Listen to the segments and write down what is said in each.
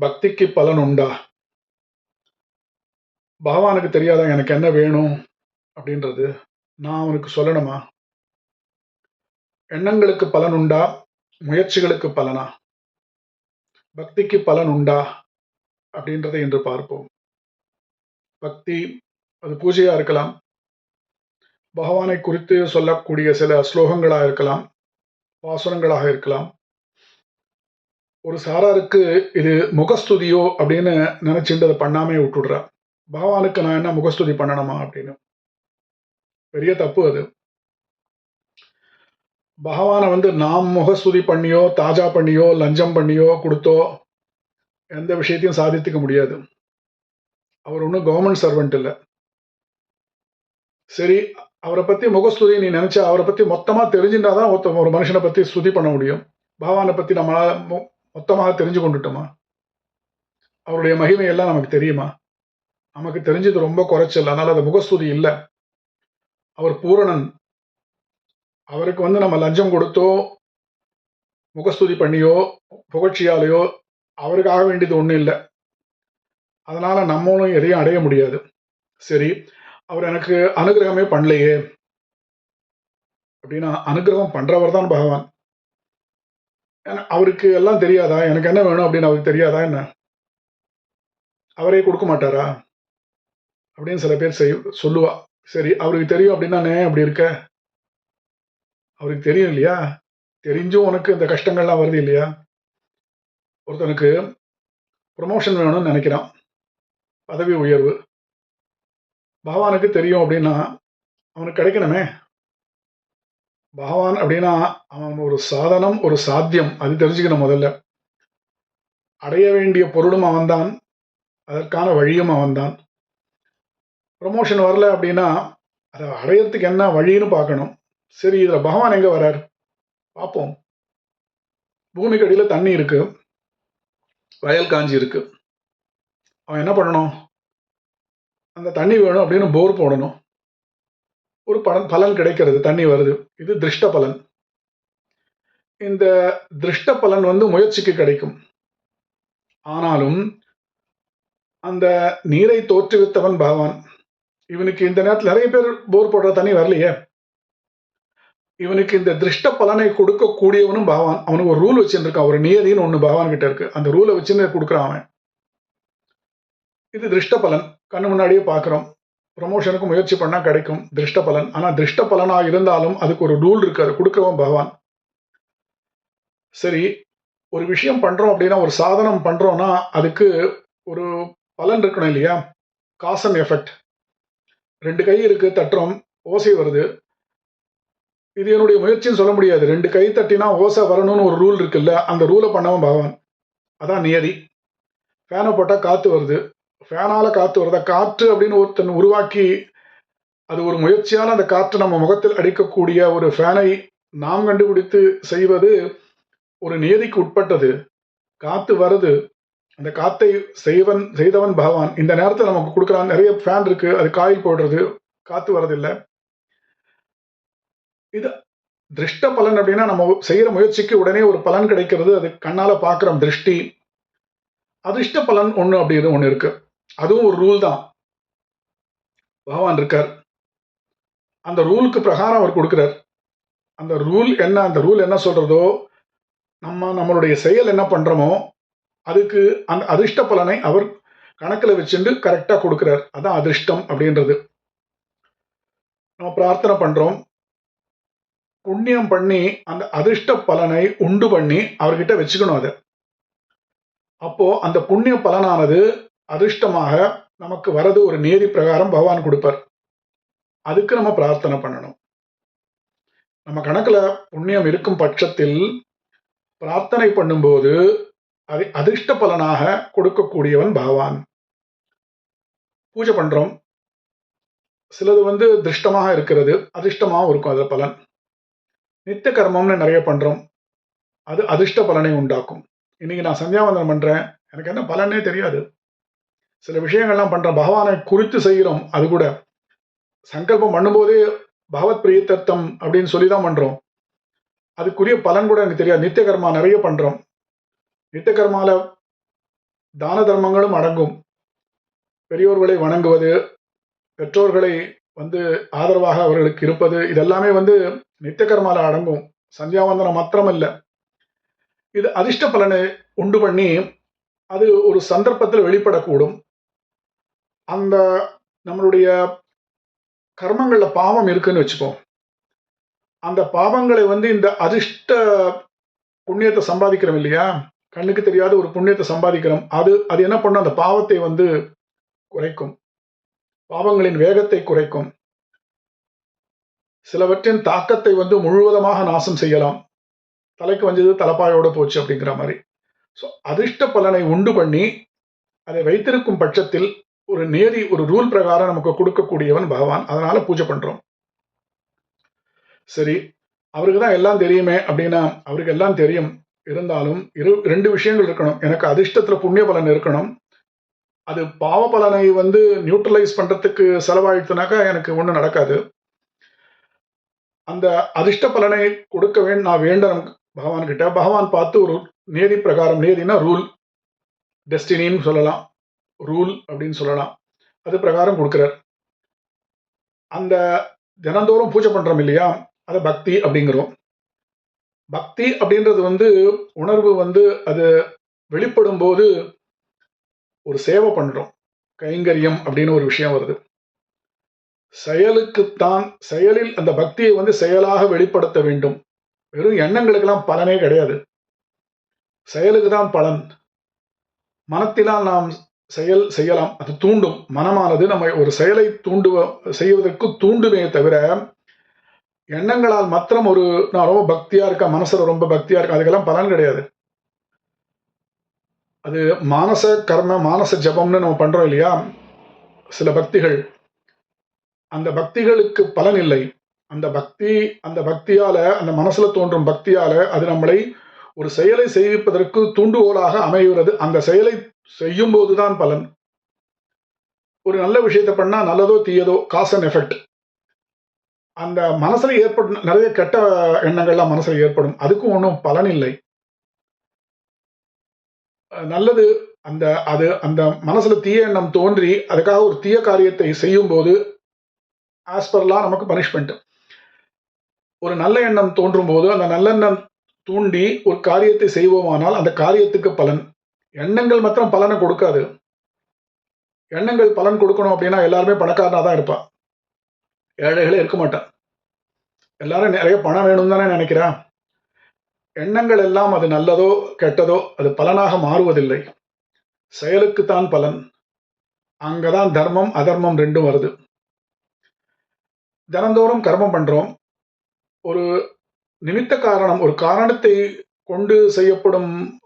பக்திக்கு பலன் உண்டா? பகவானுக்கு தெரியாத எனக்கு என்ன வேணும்? அப்படின்றது நான் அவனுக்கு சொல்லணுமா? எண்ணங்களுக்கு பலன் உண்டா? முயற்சிகளுக்கு பலனா? பக்திக்கு பலன் உண்டா? அப்படின்றதை இன்று பார்ப்போம். பக்தி அது பூஜையா இருக்கலாம். பகவானை குறித்து சொல்லக்கூடிய சில ஸ்லோகங்களாக இருக்கலாம். பாசுரங்களாக இருக்கலாம். ஒரு சாராருக்கு இது முகஸ்துதியோ அப்படின்னு நினைச்சுட்டு அதை பண்ணாமே விட்டுடுறா. பகவானுக்கு நான் என்ன முகஸ்துதி பண்ணணுமா அப்படின்னு. பெரிய தப்பு அது. பகவானை வந்து நாம் முகஸ்துதி பண்ணியோ தாஜா பண்ணியோ லஞ்சம் பண்ணியோ கொடுத்தோ எந்த விஷயத்தையும் சாதித்துக்க முடியாது. அவர் ஒன்றும் கவர்மெண்ட் சர்வெண்ட் இல்லை. சரி அவரை பற்றி முகஸ்துதி நீ நினச்சா அவரை பற்றி மொத்தமாக தெரிஞ்சுட்டா தெரிஞ்சுட்டாதான் ஒருத்த ஒரு மனுஷனை பற்றி ஸ்துதி பண்ண முடியும். பகவானை பற்றி நம்மளால் மொத்தமாக தெரிஞ்சு கொண்டுட்டோமா அவருடைய மகிமையெல்லாம் நமக்கு தெரியுமா? நமக்கு தெரிஞ்சது ரொம்ப குறைச்சல் அதனால் அது முகஸ்துதி இல்லை. அவர் பூரணன். அவருக்கு வந்து நம்ம லஞ்சம் கொடுத்தோ முகஸ்துதி பண்ணியோ புகழ்ச்சியாலேயோ அவருக்காக வேண்டியது ஒன்றும் இல்லை. அதனால் நம்மளும் எதையும் அடைய முடியாது. சரி அவர் எனக்கு அனுகிரகமே பண்ணலையே. அப்படின்னா அனுகிரகம் பண்ணுறவர் தான் பகவான். அவருக்கு எல்லாம் தெரியாதா? எனக்கு என்ன வேணும் அப்படின்னு அவருக்கு தெரியாதா என்ன? அவரே கொடுக்க மாட்டாரா? அப்படின்னு சில பேர் செய் சொல்லுவா. சரி அவருக்கு தெரியும் அப்படின்னா அப்படி இருக்க? அவருக்கு தெரியும் இல்லையா? தெரிஞ்சும் உனக்கு இந்த கஷ்டங்கள்லாம் வருது இல்லையா? ஒருத்தனுக்கு ப்ரொமோஷன் வேணும்னு நினைக்கிறான். பதவி உயர்வு. பகவானுக்கு தெரியும் அப்படின்னா அவனுக்கு கிடைக்கணுமே. பகவான் அப்படின்னா அவன் ஒரு சாதனம் ஒரு சாத்தியம். அது தெரிஞ்சுக்கணும் முதல்ல. அடைய வேண்டிய பொருளும் அவன்தான். அதற்கான வழியும் அவன்தான். ப்ரொமோஷன் வரல அப்படின்னா அதை அடையறதுக்கு என்ன வழின்னு பார்க்கணும். சரி இதில் பகவான் எங்கே வரார்? பார்ப்போம். பூமிக்கு அடியில் தண்ணி இருக்கு. வயல் காஞ்சி இருக்கு. அவன் என்ன பண்ணணும்? அந்த தண்ணி வேணும் அப்படின்னு போர் போடணும். ஒரு பலன் பலன் கிடைக்கிறது தண்ணி வருது. இது திருஷ்ட பலன். இந்த திருஷ்ட பலன் வந்து முயற்சிக்கு கிடைக்கும். ஆனாலும் அந்த நீரை தோற்றுவித்தவன் பகவான். இவனுக்கு இந்த நேரத்தில் நிறைய பேர் போர் போடுற தண்ணி வரலையே. இவனுக்கு இந்த திருஷ்ட பலனை கொடுக்கக்கூடியவனும் பகவான். அவனுக்கு ஒரு ரூல் வச்சுருக்கான் ஒரு நியதின்னு ஒன்று பகவான் கிட்ட இருக்கு. அந்த ரூலை வச்சுன்னு கொடுக்குறான் அவன். இது திருஷ்ட பலன். கண்ணு முன்னாடியே பார்க்குறோம். ப்ரமோஷனுக்கு முயற்சி பண்ணால் கிடைக்கும் திருஷ்ட பலன் ஆனால் திருஷ்ட பலனாக இருந்தாலும் அதுக்கு ஒரு ரூல் இருக்கு. அது கொடுக்கிறவன் பகவான். சரி ஒரு விஷயம் பண்ணுறோம் அப்படின்னா ஒரு சாதனம் பண்ணுறோன்னா அதுக்கு ஒரு பலன் இருக்கணும் இல்லையா? காசன் எஃபெக்ட் ரெண்டு கை இருக்கு தட்டுறோம் ஓசை வருது. இது என்னுடைய முயற்சின்னு சொல்ல முடியாது. ரெண்டு கை தட்டினா ஓசை வரணும்னு ஒரு ரூல் இருக்குல்ல அந்த ரூலை பண்ணவன் பகவான். அதான் நியதி. ஃபேனை போட்டால் காற்று வருது. ஃபேனால காற்று வருதா. காற்று அப்படின்னு ஒருத்தன் உருவாக்கி அது ஒரு முயற்சியான அந்த காற்று நம்ம முகத்தில் அடிக்கக்கூடிய ஒரு ஃபேனை நாம் கண்டுபிடித்து செய்வது ஒரு நியதிக்கு உட்பட்டது. காற்று வருது. அந்த காத்தை செய்வன் செய்தவன் பகவான். இந்த நேரத்தில் நமக்கு கொடுக்குறான் நிறைய ஃபேன் இருக்கு. அது காயில் போடுறது காற்று வரதில்லை இது திருஷ்ட பலன் அப்படின்னா நம்ம செய்கிற முயற்சிக்கு உடனே ஒரு பலன் கிடைக்கிறது. அது கண்ணால் பார்க்குறோம் திருஷ்டி. அதிர்ஷ்ட பலன் ஒன்று அப்படின்னு ஒன்று இருக்குது அதுவும் ஒரு ரூல் தான். பகவான் இருக்கார். அந்த ரூலுக்கு பிரகாரம் அவர் கொடுக்குறார். அந்த ரூல் என்ன அந்த ரூல் என்ன சொல்கிறதோ நம்ம நம்மளுடைய செயல் என்ன பண்ணுறோமோ அதுக்கு அந்த அதிர்ஷ்ட பலனை அவர் கணக்கில் வச்சுட்டு கரெக்டாக கொடுக்குறார். அதான் அதிர்ஷ்டம் அப்படின்றது. நம்ம பிரார்த்தனை பண்ணுறோம் புண்ணியம் பண்ணி அந்த அதிர்ஷ்ட பலனை உண்டு பண்ணி அவர்கிட்ட வச்சுக்கணும் அதை. அப்போது அந்த புண்ணிய பலனானது அதிர்ஷ்டமாக நமக்கு வரது ஒரு நேதி பிரகாரம் பகவான் கொடுப்பார். அதுக்கு நம்ம பிரார்த்தனை பண்ணணும். நம்ம கணக்கில் புண்ணியம் இருக்கும் பட்சத்தில் பிரார்த்தனை பண்ணும்போது அதை அதிர்ஷ்ட பலனாக கொடுக்கக்கூடியவன் பகவான். பூஜை பண்ணுறோம் சிலது வந்து திருஷ்டமாக இருக்கிறது அதிர்ஷ்டமாகவும் இருக்கும் அது பலன். நித்திய கர்மம்னு நிறைய பண்ணுறோம் அது அதிர்ஷ்ட பலனை உண்டாக்கும். இன்னைக்கு நான் சந்தியாவந்தனம் பண்ணுறேன் எனக்கு என்ன பலனே தெரியாது. சில விஷயங்கள்லாம் பண்றோம். பகவானை குறித்து செய்கிறோம். அது கூட. சங்கல்பம் பண்ணும்போதே பகவத் பிரியத்தர்த்தம் அப்படின்னு சொல்லி தான் பண்றோம். அதுக்குரிய பலன் கூட எனக்கு தெரியாது. நித்திய கர்மா நிறைய பண்றோம். நித்திய கர்மால தான தர்மங்களும் அடங்கும். பெரியோர்களை வணங்குவது பெற்றோர்களை வந்து ஆதரவாக அவர்களுக்கு இருப்பது இதெல்லாமே வந்து நித்திய கர்மால அடங்கும். சந்தியாவந்தனம் மாத்திரமல்ல. இது அதிர்ஷ்ட பலனை உண்டு பண்ணி அது ஒரு சந்தர்ப்பத்தில் வெளிப்படக்கூடும். அந்த நம்மளுடைய கர்மங்களில் பாவம் இருக்குன்னு வச்சுப்போம். அந்த பாவங்களை வந்து இந்த அதிர்ஷ்ட புண்ணியத்தை சம்பாதிக்கிறோம் இல்லையா? கண்ணுக்கு தெரியாத ஒரு புண்ணியத்தை சம்பாதிக்கிறோம். அது அது என்ன பண்ணும்? அந்த பாவத்தை வந்து குறைக்கும். பாவங்களின் வேகத்தை குறைக்கும். சிலவற்றின் தாக்கத்தை வந்து முழுவதமாக நாசம் செய்யலாம். தலைக்கு வந்தது தலைப்பாயோட போச்சு அப்படிங்கிற மாதிரி. ஸோ அதிர்ஷ்ட பலனை உண்டு பண்ணி அதை வைத்திருக்கும் பட்சத்தில் ஒரு நேரி ஒரு ரூல் பிரகாரம் நமக்கு கொடுக்கக்கூடியவன் பகவான். அதனால பூஜை பண்றோம். சரி அவருக்கு தான் எல்லாம் தெரியுமே அப்படின்னா அவருக்கு எல்லாம் தெரியும். இருந்தாலும் இரு ரெண்டு விஷயங்கள் இருக்கணும். எனக்கு அதிர்ஷ்டத்துல புண்ணிய பலன் இருக்கணும். அது பாவ பலனை வந்து நியூட்ரலைஸ் பண்றதுக்கு செலவாயிடுச்சுனாக்கா எனக்கு ஒன்றும் நடக்காது. அந்த அதிர்ஷ்ட பலனை கொடுக்க வேண்டும் நான் வேண்டணும் பகவான் கிட்ட பகவான் பார்த்து ஒரு நேதி பிரகாரம் நேதினா ரூல் டெஸ்டினின்னு சொல்லலாம். ரூல் அப்படின்னு சொல்லலாம். அது பிரகாரம் கொடுக்குறார். அந்த தினந்தோறும் பூஜை பண்ணுறோம் இல்லையா? அதை பக்தி அப்படிங்கிறோம். பக்தி அப்படின்றது வந்து உணர்வு வந்து அது வெளிப்படும் போது ஒரு சேவை பண்ணுறோம் கைங்கரியம் அப்படின்னு ஒரு விஷயம் வருது. செயலுக்குத்தான் செயலில் அந்த பக்தியை வந்து செயலாக வெளிப்படுத்த வேண்டும். வெறும் எண்ணங்களுக்கெல்லாம் பலனே கிடையாது. செயலுக்கு தான் பலன். மனத்தினால் நாம் செயல் செய்யலாம். அது தூண்டும். மனமானது நம்ம ஒரு செயலை தூண்டுவ செய்வதற்கு தூண்டுமே தவிர எண்ணங்களால் மாத்திரம் ஒரு நான் ரொம்ப பக்தியா இருக்கா மனசுல ரொம்ப பக்தியா இருக்கா அதுக்கெல்லாம் பலன் கிடையாது. அது மானச கர்ம மானச ஜபம்னு நம்ம பண்றோம் இல்லையா? சில பக்திகள். அந்த பக்திகளுக்கு பலன் இல்லை. அந்த பக்தி அந்த பக்தியால அந்த மனசுல தோன்றும் பக்தியால அது நம்மளை ஒரு செயலை செய்விப்பதற்கு தூண்டுகோலாக அமைகிறது. அந்த செயலை செய்யும் போதுதான் பலன். ஒரு நல்ல விஷயத்தை பண்ணா நல்லதோ தீயதோ காஸ் அண்ட் எஃபெக்ட் அந்த மனசுல ஏற்படும் நிறைய கெட்ட எண்ணங்கள்லாம் மனசுல ஏற்படும். அதுக்கும் ஒன்றும் பலன் இல்லை. நல்லது அந்த அது அந்த மனசுல தீய எண்ணம் தோன்றி அதுக்காக ஒரு தீய காரியத்தை செய்யும் போது ஆஸ்பர்லாம் நமக்கு பனிஷ்மெண்ட் ஒரு நல்ல எண்ணம் தோன்றும் போது அந்த நல்லெண்ணம் தூண்டி ஒரு காரியத்தை செய்வோமானால் அந்த காரியத்துக்கு பலன். எண்ணங்கள் மாத்திரம் பலனை கொடுக்காது. எண்ணங்கள் பலன் கொடுக்கணும் அப்படின்னா எல்லாருமே பணக்காரனாக தான் இருப்பான். ஏழைகளே இருக்க மாட்டான். எல்லாரும் நிறைய பணம் வேணும் தானே நினைக்கிறான். எண்ணங்கள் எல்லாம் அது நல்லதோ கெட்டதோ அது பலனாக மாறுவதில்லை. செயலுக்குத்தான் பலன். அங்கதான் தர்மம் அதர்மம் ரெண்டும் வருது. தினந்தோறும் கர்மம் பண்றோம். ஒரு நிமித்த காரணம் ஒரு காரணத்தை கொண்டு செய்யப்படும்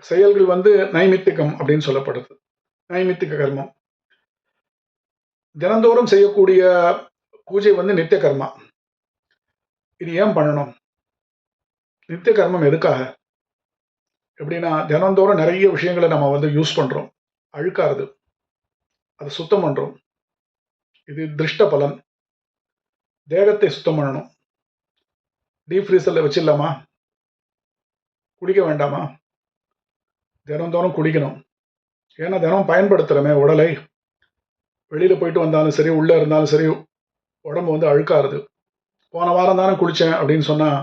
செயல்கள் வந்து நைமித்திகம் அப்படின்னு சொல்லப்படுது. நைமித்திக கர்மம். தினந்தோறும் செய்யக்கூடிய பூஜை வந்து நித்திய கர்மா. இது ஏன் பண்ணணும்? நித்திய கர்மம் எதுக்காக? எப்படின்னா தினந்தோறும் நிறைய விஷயங்களை நம்ம வந்து யூஸ் பண்ணுறோம் அழுக்காருது அதை சுத்தம் பண்ணுறோம் இது திருஷ்ட பலன். தேகத்தை சுத்தம் பண்ணணும். டீப் ஃப்ரீசரில் வச்சிடலாமா? குடிக்க வேண்டாமா? தினந்தோறும் குடிக்கணும் ஏன்னா தினம் பயன்படுத்துகிறோமே உடலை. வெளியில் போயிட்டு வந்தாலும் சரி உள்ளே இருந்தாலும் சரி உடம்பு வந்து அழுக்காருது போன வாரம் தானே குளித்தேன் அப்படின்னு சொன்னால்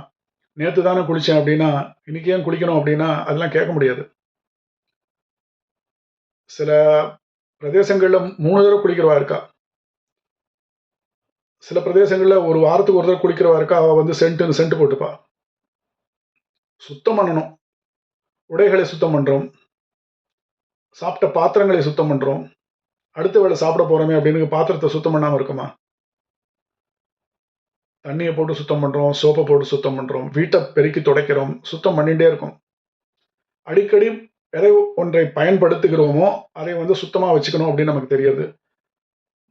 நேற்று தானே குளித்தேன் அப்படின்னா இன்னைக்கு ஏன் குளிக்கணும் அப்படின்னா அதெல்லாம் கேட்க முடியாது. சில பிரதேசங்களில் மூணு தடவை குளிக்கிறவா இருக்கா? சில பிரதேசங்களில் ஒரு வாரத்துக்கு ஒரு தடவை குளிக்கிறவா இருக்கா? அவள் வந்து சென்ட்டுன்னு சென்ட் போட்டுப்பா. சுத்தம் பண்ணணும். உடைகளை சுத்தம் பண்ணுறோம் சாப்பிட்ட பாத்திரங்களை சுத்தம் பண்ணுறோம் அடுத்த வேளை சாப்பிட போகிறோமே அப்படின்னு பாத்திரத்தை சுத்தம் பண்ணாமல் இருக்குமா? தண்ணியை போட்டு சுத்தம் பண்ணுறோம் சோப்பை போட்டு சுத்தம் பண்ணுறோம் வீட்டை பெருக்கி துடைக்கிறோம் சுத்தம் பண்ணிகிட்டே இருக்கும். அடிக்கடி எதை ஒன்றை பயன்படுத்துகிறோமோ அதை வந்து சுத்தமாக வச்சுக்கணும் அப்படின்னு நமக்கு தெரியுது.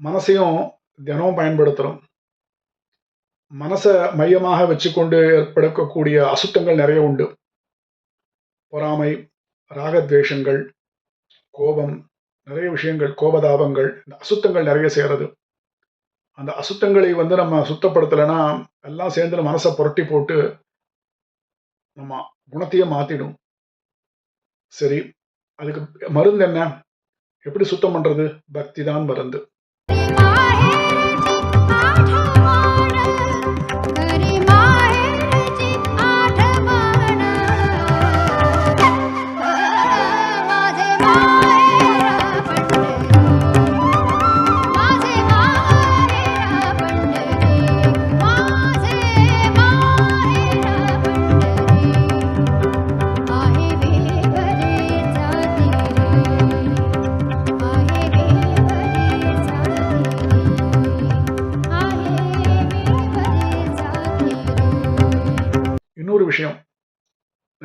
மனசையும் தினமும் பயன்படுத்துகிறோம் மனசை மையமாக வச்சுக்கொண்டு ஏற்படக்கூடிய அசுத்தங்கள் நிறைய உண்டு. பொறாமை ராகத்வேஷங்கள் கோபம் நிறைய விஷயங்கள் கோபதாபங்கள் இந்த அசுத்தங்கள் நிறைய சேருது அந்த அசுத்தங்களை வந்து நம்ம சுத்தப்படுத்தலைன்னா எல்லாம் சேர்ந்து மனசை புரட்டி போட்டு நம்ம குணத்தையே மாற்றிடும் சரி அதுக்கு மருந்து என்ன? எப்படி சுத்தம் பண்றது? பக்தி தான் மருந்து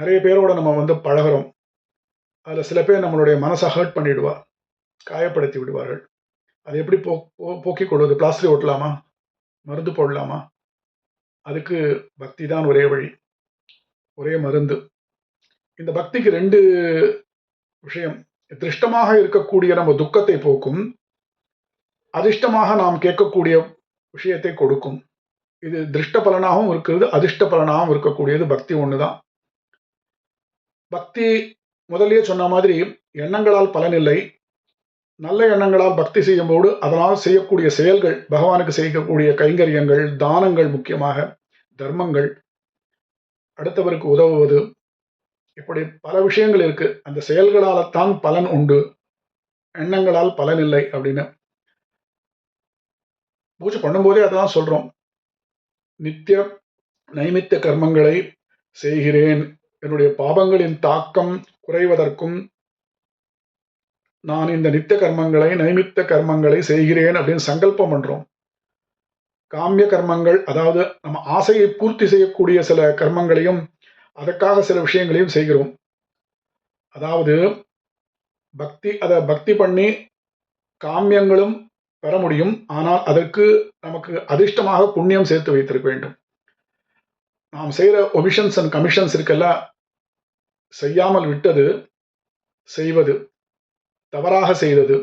நிறைய பேரோட நம்ம வந்து பழகுறோம். அதில் சில பேர் நம்மளுடைய மனசை ஹர்ட் பண்ணிவிடுவா காயப்படுத்தி விடுவார்கள். அதை எப்படி போ போ- போக்கிக் கொள்வது? பிளாஸ்டர் ஓட்டலாமா? மருந்து போடலாமா? அதுக்கு பக்தி தான் ஒரே வழி. ஒரே மருந்து. இந்த பக்திக்கு ரெண்டு விஷயம். திருஷ்டமாக இருக்கக்கூடிய நம்ம துக்கத்தை போக்கும் அதிர்ஷ்டமாக நாம் கேட்கக்கூடிய விஷயத்தை கொடுக்கும். இது திருஷ்ட பலனாகவும் இருக்கிறது அதிர்ஷ்ட பலனாகவும் இருக்கக்கூடியது பக்தி ஒன்று தான் பக்தி முதல்லயே சொன்ன மாதிரி எண்ணங்களால் பலன் இல்லை. நல்ல எண்ணங்களால் பக்தி செய்யும்போது அதனால் செய்யக்கூடிய செயல்கள் பகவானுக்கு செய்யக்கூடிய கைங்கரியங்கள் தானங்கள் முக்கியமாக தர்மங்கள் அடுத்தவருக்கு உதவுவது இப்படி பல விஷயங்கள் இருக்கு. அந்த செயல்களால்தான் பலன் உண்டு. எண்ணங்களால் பலன் இல்லை அப்படின்னு. பூஜை பண்ணும்போதே அதான் சொல்றோம். நித்திய நைமித்திய கர்மங்களை செய்கிறேன். என்னுடைய பாபங்களின் தாக்கம் குறைவதற்கும் நான் இந்த நித்திய கர்மங்களை நைமித்த கர்மங்களை செய்கிறேன் அப்படின்னு சங்கல்பம் பண்றோம். காமிய கர்மங்கள் அதாவது நம்ம ஆசையை பூர்த்தி செய்யக்கூடிய சில கர்மங்களையும் அதற்காக சில விஷயங்களையும் செய்கிறோம். அதாவது பக்தி அதை பக்தி பண்ணி காமியங்களும் பெற முடியும். ஆனால் அதற்கு நமக்கு அதிர்ஷ்டமாக புண்ணியம் சேர்த்து வைத்திருக்க வேண்டும். நாம் செய்கிற ஒமிஷன்ஸ் அண்ட் கமிஷன்ஸ் இருக்கல்ல செய்யாமல் விட்டது செய்வது தவறாக செய்தது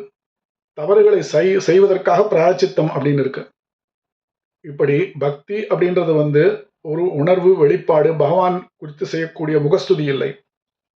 தவறுகளை செய் செய்வதற்காக பிராயச்சித்தம் அப்படின்னு இருக்கு. இப்படி பக்தி அப்படின்றது வந்து ஒரு உணர்வு வெளிப்பாடு பகவான் குறித்து செய்யக்கூடிய முகஸ்துதி இல்லை.